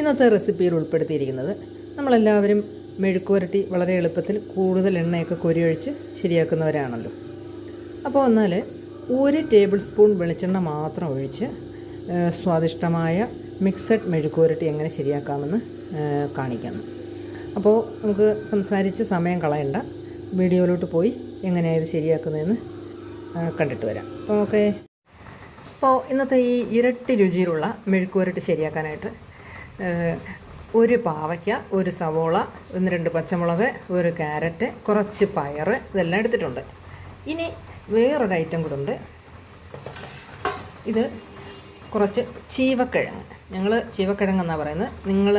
ഇന്നത്തെ റെസിപ്പിയിൽ ഉൾപ്പെടുത്തിയിരിക്കുന്നത് നമ്മളെല്ലാവരും മെഴുക്കുവരട്ടി വളരെ എളുപ്പത്തിൽ കൂടുതൽ എണ്ണയൊക്കെ കൊരിയൊഴിച്ച് ശരിയാക്കുന്നവരാണല്ലോ. അപ്പോൾ എന്നാൽ ഒരു ടേബിൾ സ്പൂൺ വെളിച്ചെണ്ണ മാത്രം ഒഴിച്ച് സ്വാദിഷ്ടമായ മിക്സഡ് മെഴുക്കുവരട്ടി എങ്ങനെ ശരിയാക്കാമെന്ന് കാണിക്കുന്നു കാണിക്കാം. അപ്പോൾ നമുക്ക് സംസാരിച്ച് സമയം കളയണ്ട. വീഡിയോയിലോട്ട് പോയി എങ്ങനെയാണ് ഇത് ശരിയാക്കുന്നതെന്ന് കണ്ടിട്ട് വരാം. അപ്പോൾ ഓക്കെ. അപ്പോൾ ഇന്നത്തെ ഈ ഇരട്ടി രുചിയിലുള്ള മെഴുക്കുവരട്ടി ശരിയാക്കാനായിട്ട് ഒരു പാവയ്ക്ക ഒരു സവോള ഒന്ന് രണ്ട് പച്ചമുളക് ഒരു ക്യാരറ്റ് കുറച്ച് പയർ ഇതെല്ലാം എടുത്തിട്ടുണ്ട്. ഇനി വേറൊരു ഐറ്റം കൂടെ ഉണ്ട്. ഇത് കുറച്ച് ചീവക്കിഴങ്ങ്. ഞങ്ങൾ ചീവക്കിഴങ്ങ് എന്നാണ് പറയുന്നത്? നിങ്ങൾ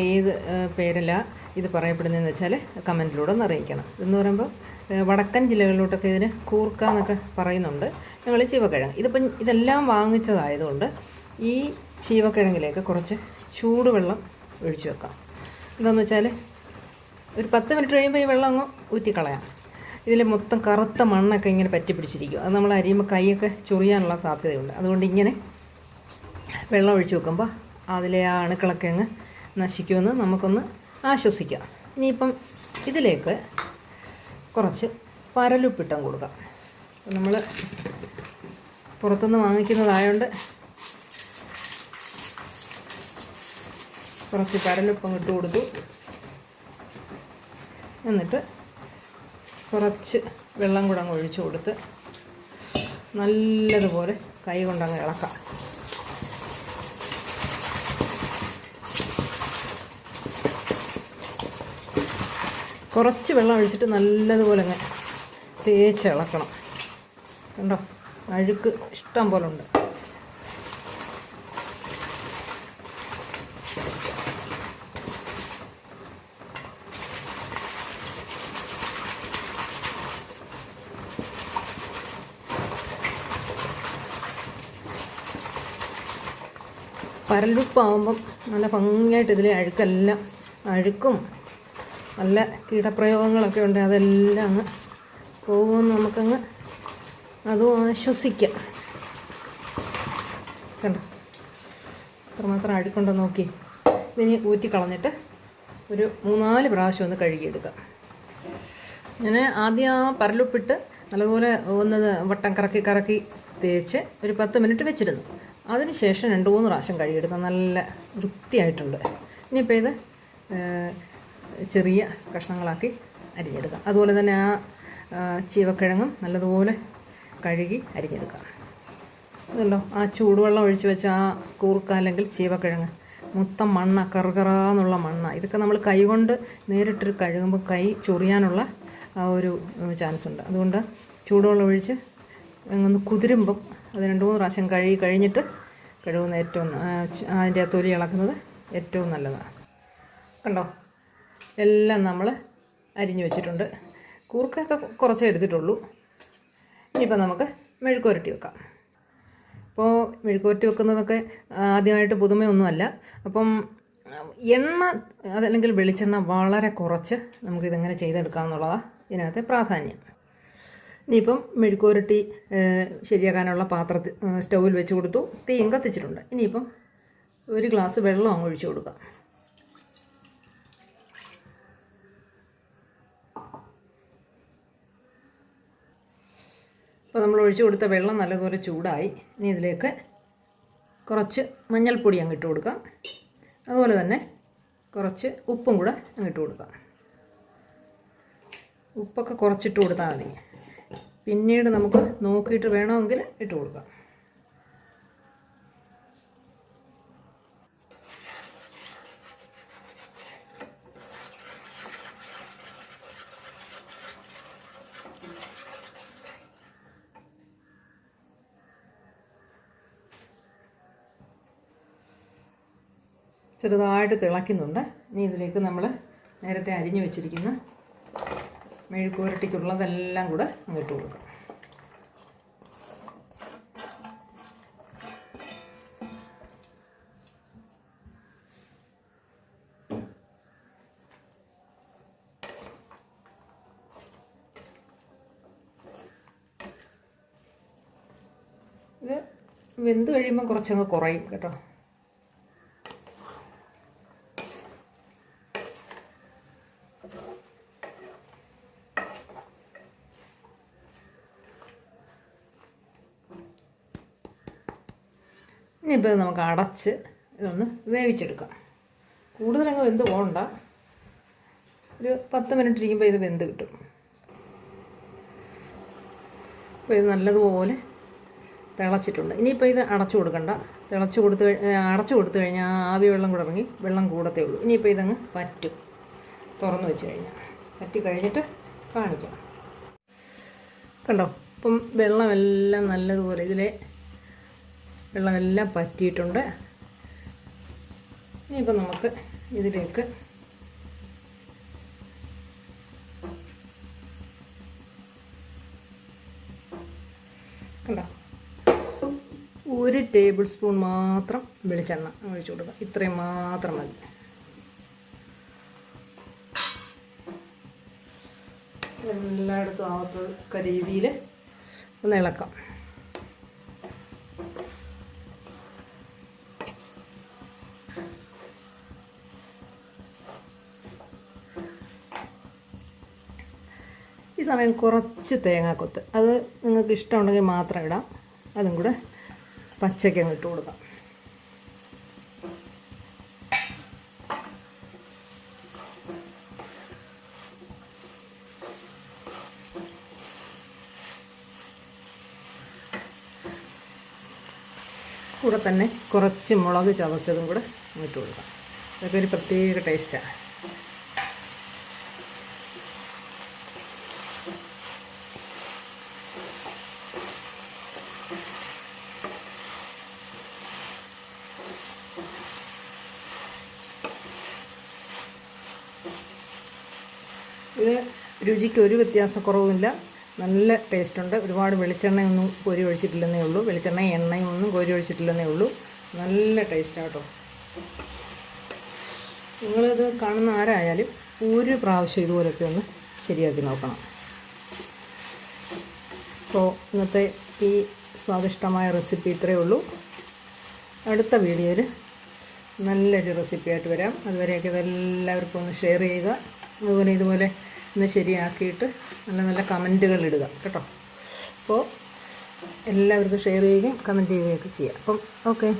ഏത് പേരല്ല പേരില ഇത് പറയപ്പെടുന്നതെന്ന് വെച്ചാൽ കമന്റിലൂടെ ഒന്ന് അറിയിക്കണം. എന്ന് പറയുമ്പോൾ വടക്കൻ ജില്ലകളിലോട്ടൊക്കെ ഇതിന് കൂർക്ക എന്നൊക്കെ പറയുന്നുണ്ട്. ഞങ്ങൾ ചീവക്കിഴങ്ങ്. ഇതിപ്പം ഇതെല്ലാം വാങ്ങിച്ചതായതുകൊണ്ട് ഈ ചീവക്കിഴങ്ങിലേക്ക് കുറച്ച് ചൂടുവെള്ളം ഒഴിച്ചു വെക്കാം. എന്താണെന്ന് വെച്ചാൽ ഒരു പത്ത് മിനിറ്റ് കഴിയുമ്പോൾ ഈ വെള്ളം അങ്ങ് ഊറ്റിക്കളയാം. ഇതിൽ മൊത്തം കറുത്ത മണ്ണൊക്കെ ഇങ്ങനെ പറ്റി പിടിച്ചിരിക്കും. അത് നമ്മൾ അരിയുമ്പോൾ കൈയൊക്കെ ചൊറിയാനുള്ള സാധ്യതയുണ്ട്. അതുകൊണ്ട് ഇങ്ങനെ വെള്ളം ഒഴിച്ചു വെക്കുമ്പോൾ അതിലെ ആ അണുക്കളൊക്കെ അങ്ങ് നശിക്കുമെന്ന് നമുക്കൊന്ന് ആശ്വസിക്കാം. ഇനിയിപ്പം ഇതിലേക്ക് കുറച്ച് പരലുപ്പിട്ടം കൊടുക്കാം. നമ്മൾ പുറത്തുനിന്ന് വാങ്ങിക്കുന്നതായതുകൊണ്ട് കുറച്ച് പരലുപ്പം ഇട്ട് കൊടുത്തു. എന്നിട്ട് കുറച്ച് വെള്ളം കൂടെ അങ്ങ് ഒഴിച്ചു കൊടുത്ത് നല്ലതുപോലെ കൈ കൊണ്ടങ്ങ് ഇളക്കാം. കുറച്ച് വെള്ളം ഒഴിച്ചിട്ട് നല്ലതുപോലെ അങ്ങ് തേച്ച് ഇളക്കണം. കണ്ടോ? അഴുക്ക് ഇഷ്ടം പോലെ ഉണ്ട്. പരലുപ്പാവുമ്പം നല്ല ഭംഗിയായിട്ട് ഇതിലെ അഴുക്കെല്ലാം അഴുക്കും. നല്ല കീടപ്രയോഗങ്ങളൊക്കെ ഉണ്ട്. അതെല്ലാം അങ്ങ് പോകുമെന്ന് നമുക്കങ്ങ് അതും ആശ്വസിക്കാം. കണ്ടോ? അത്രമാത്രം അഴുക്കുണ്ടോ നോക്കി. ഇനി ഊറ്റിക്കളഞ്ഞിട്ട് ഒരു മൂന്നാൽ പ്രാവശ്യം ഒന്ന് കഴുകിയെടുക്കാം. ഞാൻ ആദ്യം ആ പരലുപ്പിട്ട് നല്ലപോലെ ഒന്ന് വട്ടം കറക്കി കറക്കി തേച്ച് ഒരു പത്ത് മിനിറ്റ് വെച്ചിരുന്നു. അതിനുശേഷം രണ്ട് മൂന്ന് പ്രാവശ്യം കഴുകിയെടുത്താൽ നല്ല വൃത്തിയായിട്ടുണ്ട്. ഇനിയിപ്പോൾ ഇത് ചെറിയ കഷ്ണങ്ങളാക്കി അരിഞ്ഞെടുക്കാം. അതുപോലെ തന്നെ ആ ചീവക്കിഴങ്ങും നല്ലതുപോലെ കഴുകി അരിഞ്ഞെടുക്കാം. അതല്ലോ ആ ചൂടുവെള്ളം ഒഴിച്ച് വെച്ച ആ കൂർക്ക അല്ലെങ്കിൽ ചീവക്കിഴങ്ങ് മൊത്തം മണ്ണ കറുകറാന്നുള്ള മണ്ണ. ഇതൊക്കെ നമ്മൾ കൈ കൊണ്ട് നേരിട്ട് കഴുകുമ്പോൾ കൈ ചൊറിയാനുള്ള ആ ഒരു ചാൻസ് ഉണ്ട് അതുകൊണ്ട് ചൂടുവെള്ളം ഒഴിച്ച് ഒന്ന് കുതിരുമ്പം അത് രണ്ട് മൂന്ന് പ്രാവശ്യം കഴുകി കഴിഞ്ഞിട്ട് കഴുകുന്ന ഏറ്റവും അതിന്റെ തൊലി ഇളക്കുന്നത് ഏറ്റവും നല്ലതാണ്. കണ്ടോ? എല്ലാം നമ്മൾ അരിഞ്ഞു വെച്ചിട്ടുണ്ട്. കൂർക്കൊക്കെ കുറച്ചേ എടുത്തിട്ടുള്ളൂ. ഇനിയിപ്പോൾ നമുക്ക് മെഴുക്കുരട്ടി വെക്കാം. അപ്പോൾ മെഴുക്കുരട്ടി വെക്കുന്നതൊക്കെ ആദ്യമായിട്ട് പുതുമയൊന്നുമല്ല. അപ്പം എണ്ണ അതല്ലെങ്കിൽ വെളിച്ചെണ്ണ വളരെ കുറച്ച് നമുക്കിതെങ്ങനെ ചെയ്തെടുക്കാമെന്നുള്ളതാണ് ഇതിനകത്തെ പ്രാധാന്യം. ഇനിയിപ്പം മെഴുക്കുരട്ടി ശരിയാക്കാനുള്ള പാത്രത്തിൽ സ്റ്റൗവിൽ വെച്ച് കൊടുത്തു. തീയും കത്തിച്ചിട്ടുണ്ട്. ഇനിയിപ്പം ഒരു ഗ്ലാസ് വെള്ളം അങ്ങ് ഒഴിച്ചു കൊടുക്കാം. അപ്പോൾ നമ്മൾ ഒഴിച്ചു കൊടുത്ത വെള്ളം നല്ലതുപോലെ ചൂടായി. ഇനി ഇതിലേക്ക് കുറച്ച് മഞ്ഞൾപ്പൊടി അങ്ങ് ഇട്ട് കൊടുക്കാം. അതുപോലെ തന്നെ കുറച്ച് ഉപ്പും കൂടെ അങ്ങ് ഇട്ട് കൊടുക്കാം. ഉപ്പൊക്കെ കുറച്ചിട്ട് കൊടുത്താൽ മതി. പിന്നീട് നമുക്ക് നോക്കിയിട്ട് വേണമെങ്കിൽ ഇട്ട് കൊടുക്കാം. ചെറുതായിട്ട് തിളയ്ക്കുന്നുണ്ട്. ഇനി ഇതിലേക്ക് നമ്മൾ നേരത്തെ അരിഞ്ഞു വെച്ചിരിക്കുന്ന മെഴുക്കുവരട്ടിക്കുള്ളതെല്ലാം കൂടെ അങ്ങോട്ട് കൊടുക്കാം. ഇത് വെന്ത് കഴിയുമ്പോൾ കുറച്ചങ്ങ് കുറയും കേട്ടോ. ഇനിയിപ്പോൾ ഇത് നമുക്ക് അടച്ച് ഇതൊന്ന് വേവിച്ചെടുക്കാം. കൂടുതലങ്ങ് വെന്ത് പോകണ്ട. ഒരു പത്ത് മിനിറ്റ് ഇരിക്കുമ്പോൾ ഇത് വെന്ത് കിട്ടും. അപ്പോൾ ഇത് നല്ലതുപോലെ തിളച്ചിട്ടുണ്ട്. ഇനിയിപ്പോൾ ഇത് അടച്ചു കൊടുക്കണ്ട. തിളച്ച് കൊടുത്ത് അടച്ചു കൊടുത്തു കഴിഞ്ഞാൽ ആവി വെള്ളം കൂടെ ഇറങ്ങി വെള്ളം കൂടത്തേ ഉള്ളൂ. ഇനിയിപ്പോൾ ഇതങ്ങ് പറ്റും തുറന്ന് വെച്ച് കഴിഞ്ഞാൽ പറ്റി കഴിഞ്ഞിട്ട് കാണിക്കാം. കണ്ടോ? ഇപ്പം വെള്ളമെല്ലാം നല്ലതുപോലെ ഇതിലെ വെള്ളമെല്ലാം പറ്റിയിട്ടുണ്ട്. ഇനിയിപ്പോൾ നമുക്ക് ഇതിലേക്ക് ഒരു ടേബിൾ സ്പൂൺ മാത്രം വെളിച്ചെണ്ണ ഒഴിച്ചു കൊടുക്കുക. ഇത്രയും മാത്രം മതി. എല്ലായിടത്തും ആവത്തക്ക രീതിയിൽ ഒന്ന് ഇളക്കാം. ഈ സമയം കുറച്ച് തേങ്ങാക്കൊത്ത്. അത് നിങ്ങൾക്ക് ഇഷ്ടമുണ്ടെങ്കിൽ മാത്രം ഇടാം. അതും കൂടെ പച്ചയ്ക്ക് അങ്ങ് ഇട്ട് കൊടുക്കാം. കൂടെ തന്നെ കുറച്ച് മുളക് ചതച്ചതും കൂടെ ഇട്ട് കൊടുക്കാം. അതൊക്കെ ഒരു പ്രത്യേക ടേസ്റ്റാണ് ഇത് രുചിക്ക് ഒരു വ്യത്യാസക്കുറവുമില്ല. നല്ല ടേസ്റ്റുണ്ട്. ഒരുപാട് വെളിച്ചെണ്ണയൊന്നും കോരി ഒഴിച്ചിട്ടില്ലെന്നേ ഉള്ളൂ. വെളിച്ചെണ്ണ എണ്ണയും ഒന്നും കോരി ഒഴിച്ചിട്ടില്ലെന്നേ ഉള്ളൂ. നല്ല ടേസ്റ്റാട്ടോ. നിങ്ങളിത് കാണുന്ന ആരായാലും ഒരു പ്രാവശ്യം ഇതുപോലൊക്കെ ഒന്ന് ശരിയാക്കി നോക്കണം. അപ്പോൾ ഇന്നത്തെ ഈ സ്വാദിഷ്ടമായ റെസിപ്പി ഇത്രയേ ഉള്ളൂ. അടുത്ത വീഡിയോയിൽ നല്ലൊരു റെസിപ്പിയായിട്ട് വരാം. അതുവരെയൊക്കെ ഇതെല്ലാവർക്കും ഒന്ന് ഷെയർ ചെയ്യുക. അതുപോലെ ഇതുപോലെ ഒന്ന് ശരിയാക്കിയിട്ട് നല്ല നല്ല കമന്റുകൾ ഇടുക കേട്ടോ. അപ്പോൾ എല്ലാവർക്കും ഷെയർ ചെയ്യുകയും കമന്റ് ചെയ്യുകയൊക്കെ ചെയ്യാം. അപ്പം ഓക്കെ.